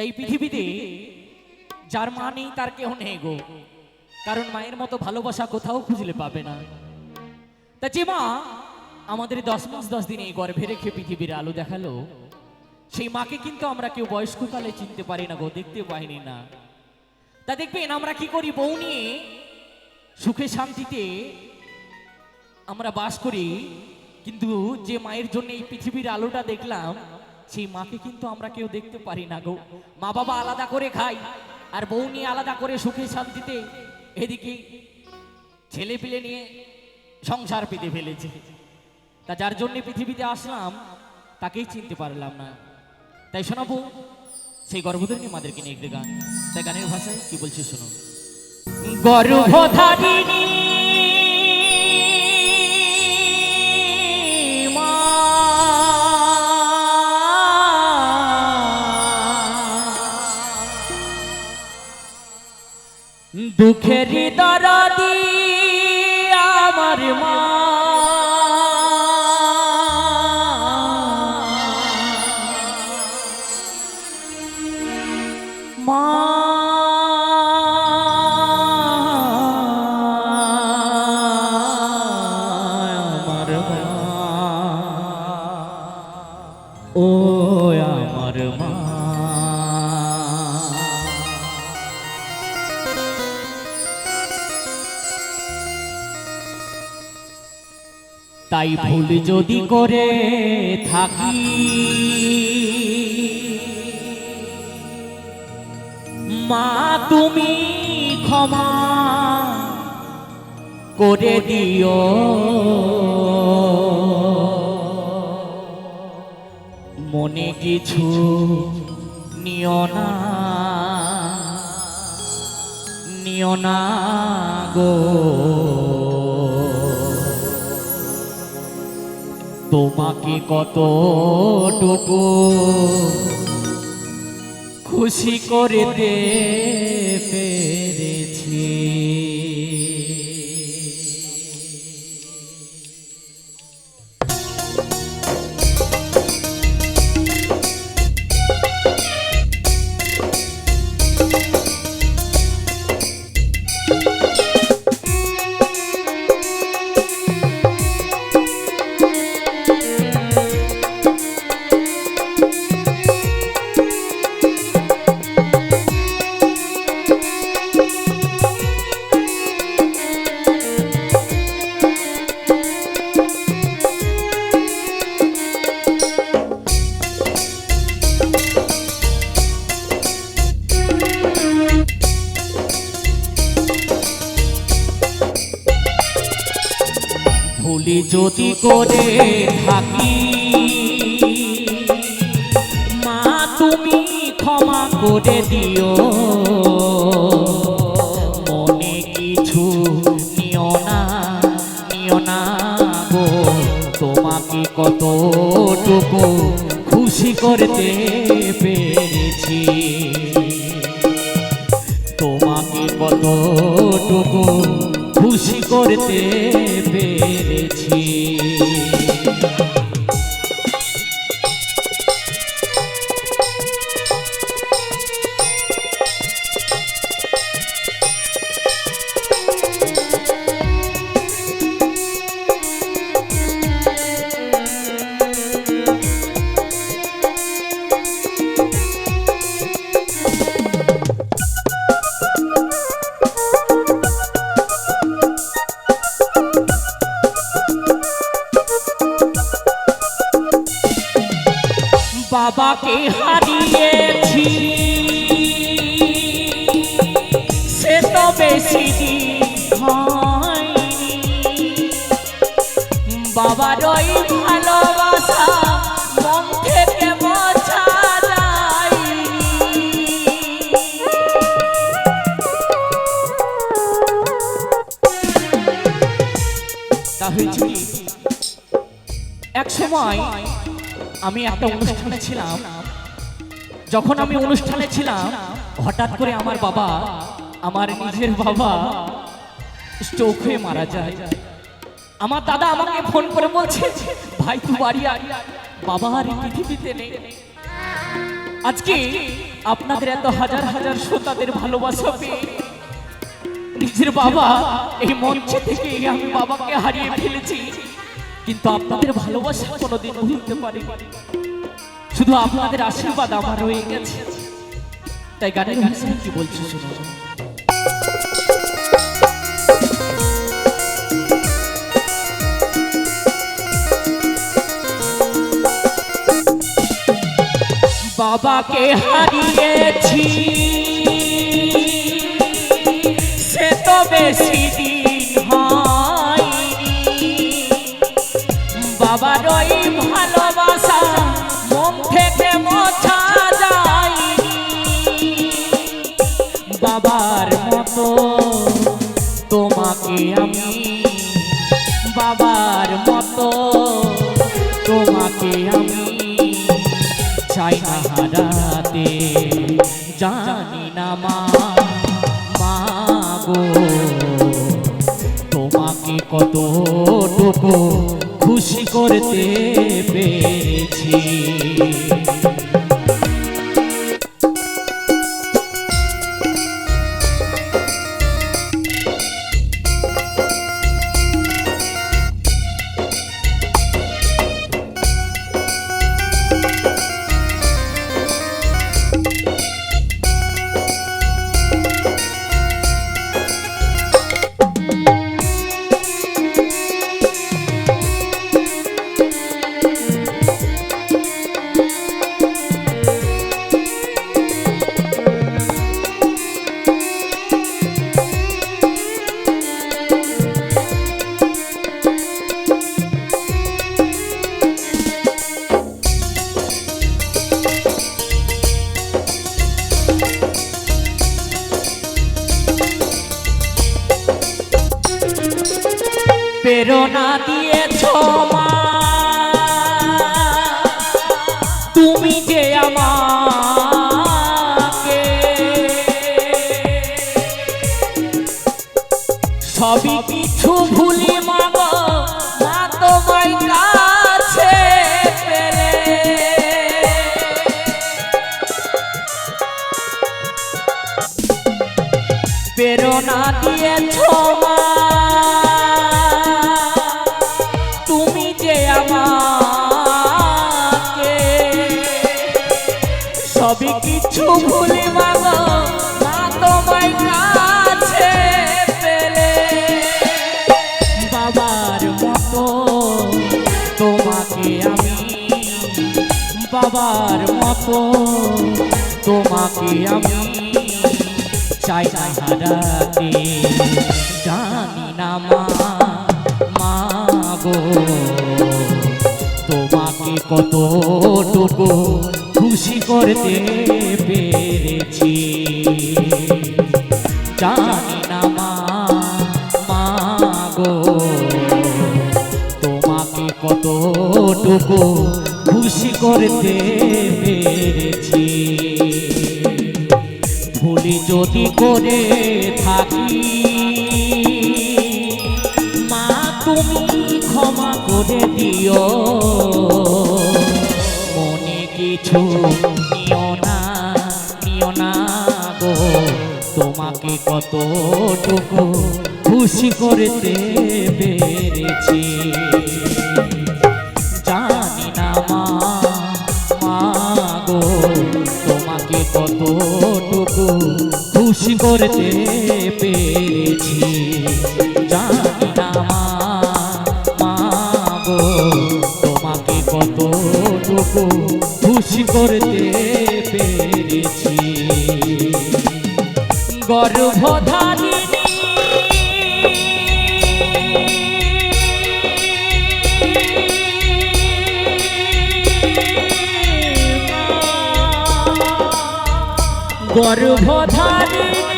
তাই পৃথিবীতে যার মা নেই তার কেউ নেই গো, কারণ মায়ের মতো ভালোবাসা কোথাও খুঁজলে পাবে না। তা যে মা আমাদের দশ মাস দশ দিন এই গর্ভে রেখে পৃথিবীর আলো দেখাল, সেই মাকে কিন্তু আমরা কেউ বয়স্ককালে চিনতে পারি না গো, দেখতে পাইনি না। তা দেখবেন আমরা কি করি, বউ নিয়ে সুখে শান্তিতে আমরা বাস করি, কিন্তু যে মায়ের জন্য এই পৃথিবীর আলোটা দেখলাম সেই মাকে কিন্তু আমরা কেউ দেখতে পারি না গো। মা বাবা আলাদা করে খাই আর বউ নিয়ে আলাদা করে সুখে শান্তিতে এদিকে ছেলে পিলে নিয়ে সংসার পেতে ফেলেছে। তা যার জন্য পৃথিবীতে আসলাম, তাকেই চিনতে পারলাম না। তাই শোনাবো, সেই গর্ভধারিণী মাদেরকে নিয়ে একটি গান। তাই গানের ভাষায় কি বলছে শোনো। গর্ভধারিণী দুঃখের দরদি আমার মা। মা। তাই ভুল যদি করে থাকি। মা, তুমি ক্ষমা করে দিও। মনে কিছু নিও না নিও না গো। তোমাকে কত টুকু খুশি করে দে ভুলি যদি করে থাকি, মা তুমি ক্ষমা করে দিও। মনে কিছু নিও না নিও না গো। তোমাকে কতটুকু খুশি করতে পেরেছি। তোমাকে কতটুকু খুশি করতে পেরেছি। তা হয়েছে? এক সময় আমি একটা অনুষ্ঠানে ছিলাম। যখন আমি অনুষ্ঠানে ছিলাম, হঠাৎ করে আমার বাবা, আমার নিজের বাবা, স্ট্রোক হয়ে মারা যায়। আমার দাদা আমাকে ফোন করে বলছে, ভাই, তুই বাড়ি আয়। বাবা আর পৃথিবীতে নেই। আজকে আপনাদের এত হাজার হাজার শ্রোতাদের ভালোবাসা পেয়ে নিজের বাবা এই মঞ্চে থেকে আমি বাবাকে হারিয়ে ফেলেছি। কিন্তু আপনাদের ভালোবাসা কোনোদিন ভুলতে পারি শুধু আপনাদের আশীর্বাদ আমার রয়ে গেছে। তাই গানের ভাষায় কি বলছি বাবাকে হারিয়েছি। বাবার ওই ভালোবাসা, মন থেকে মোছা যায়নি। বাবার মতো তোমাকে আমি, বাবার মতো তোমাকে আমি চাই না হারাতে, জানি না মা। তোমাকে কতটুকু খুশি করতে পেরেছি। প্রেরণা দিয়েছ মা। তুমি যে আমাকে সবই কিছু ভুলি মাগ। বাবার মতো। তোমাকে আমি চাই না হারাতে জানি না মা মা গো। তোমাকে কতটুকু খুশি করতে পেরেছি। জানি না মা মা গো। তোমাকে কতটুকু খুশি করতে পেরেছি। ভুলি যদি করে থাকি, মা, তুমি ক্ষমা করে দিও। মনে কিছু নিও না নিও না গো। তোমাকে কতটুকু খুশি করতে পেরেছি। করতে পেরেছি। জানি না মা তোমাকে কতটুকু খুশি করতে পেরেছি। গর্ভধারিণী গর্ভধারিণী